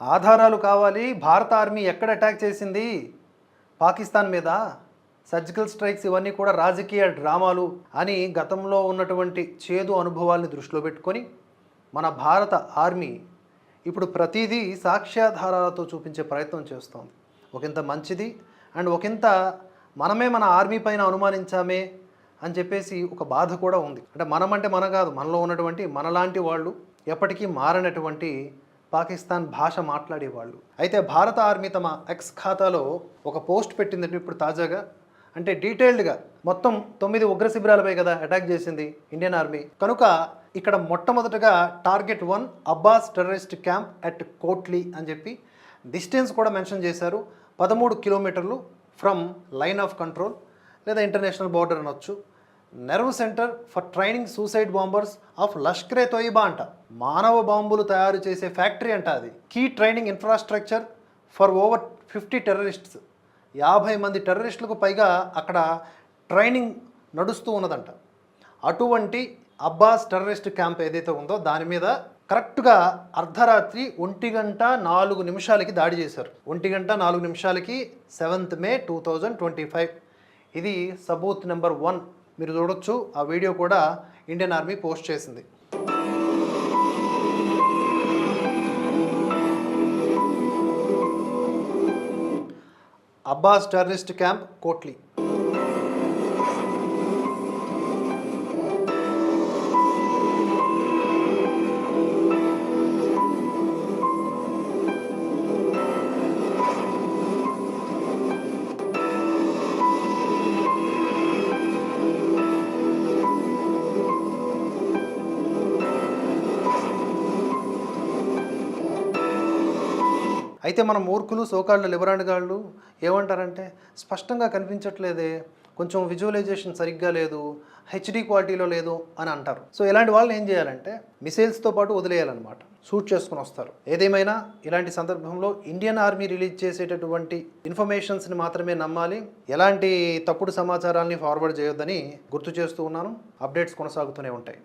ఆధారాలు కావాలి. భారత ఆర్మీ ఎక్కడ అటాక్ చేసింది? పాకిస్తాన్ మీద సర్జికల్ స్ట్రైక్స్ ఇవన్నీ కూడా రాజకీయ డ్రామాలు అని గతంలో ఉన్నటువంటి చేదు అనుభవాల్ని దృష్టిలో పెట్టుకొని మన భారత ఆర్మీ ఇప్పుడు ప్రతిదీ సాక్ష్యాధారాలతో చూపించే ప్రయత్నం చేస్తోంది. ఒకంత మంచిది అండ్ ఒకంత మనమే మన ఆర్మీ పైన అనుమానించామే అని చెప్పేసి ఒక బాధ కూడా ఉంది. అంటే మనం అంటే మన కాదు మనలో ఉన్నటువంటి మనలాంటి వాళ్ళు ఎప్పటికీ మారనటువంటి పాకిస్తాన్ భాష మాట్లాడేవాళ్ళు. అయితే భారత ఆర్మీ తమ ఎక్స్ ఖాతాలో ఒక పోస్ట్ పెట్టిందంటే ఇప్పుడు తాజాగా. అంటే డీటెయిల్డ్గా మొత్తం తొమ్మిది ఉగ్ర శిబిరాలపై కదా అటాక్ చేసింది ఇండియన్ ఆర్మీ. కనుక ఇక్కడ మొట్టమొదటగా target one Abbas terrorist camp at Kotli అని చెప్పి డిస్టెన్స్ కూడా మెన్షన్ చేశారు. పదమూడు కిలోమీటర్లు ఫ్రమ్ లైన్ ఆఫ్ కంట్రోల్ లేదా ఇంటర్నేషనల్ బార్డర్ అనొచ్చు. Nerve centre for training suicide bombers of Lashkar Toiba అంట. మానవ బాంబులు తయారు చేసే ఫ్యాక్టరీ అంట అది. Key training infrastructure for over fifty terrorists యాభై మంది టెర్రరిస్టులకు పైగా అక్కడ ట్రైనింగ్ నడుస్తూ ఉన్నదంట. అటువంటి అబ్బాస్ టెర్రరిస్ట్ క్యాంప్ ఏదైతే ఉందో దాని మీద కరెక్ట్గా అర్ధరాత్రి ఒంటి గంట నాలుగు నిమిషాలకి దాడి చేశారు. ఒంటి గంట నాలుగు నిమిషాలకి seventh May two thousand twenty five ఇది సబూత్ నెంబర్ వన్ మీరు చూడొచ్చు. ఆ వీడియో కూడా ఇండియన్ ఆర్మీ పోస్ట్ చేసింది. అబ్బాస్ టెర్రరిస్ట్ క్యాంప్ కోట్లీ అయితే మన మూర్ఖులు సోకాళ్ళు లిబరాండ్గాళ్ళు ఏమంటారంటే స్పష్టంగా కనిపించట్లేదే కొంచెం విజువలైజేషన్ సరిగ్గా లేదు హెచ్డి క్వాలిటీలో లేదు అని అంటారు. సో ఇలాంటి వాళ్ళని ఏం చేయాలంటే మిసైల్స్తో పాటు వదిలేయాలన్నమాట. షూట్ చేసుకుని వస్తారు. ఏదేమైనా ఇలాంటి సందర్భంలో ఇండియన్ ఆర్మీ రిలీజ్ చేసేటటువంటి ఇన్ఫర్మేషన్స్ని మాత్రమే నమ్మాలి. ఎలాంటి తప్పుడు సమాచారాన్ని ఫార్వర్డ్ చేయొద్దని గుర్తు చేస్తూ ఉన్నాను. అప్డేట్స్ కొనసాగుతూనే ఉంటాయి.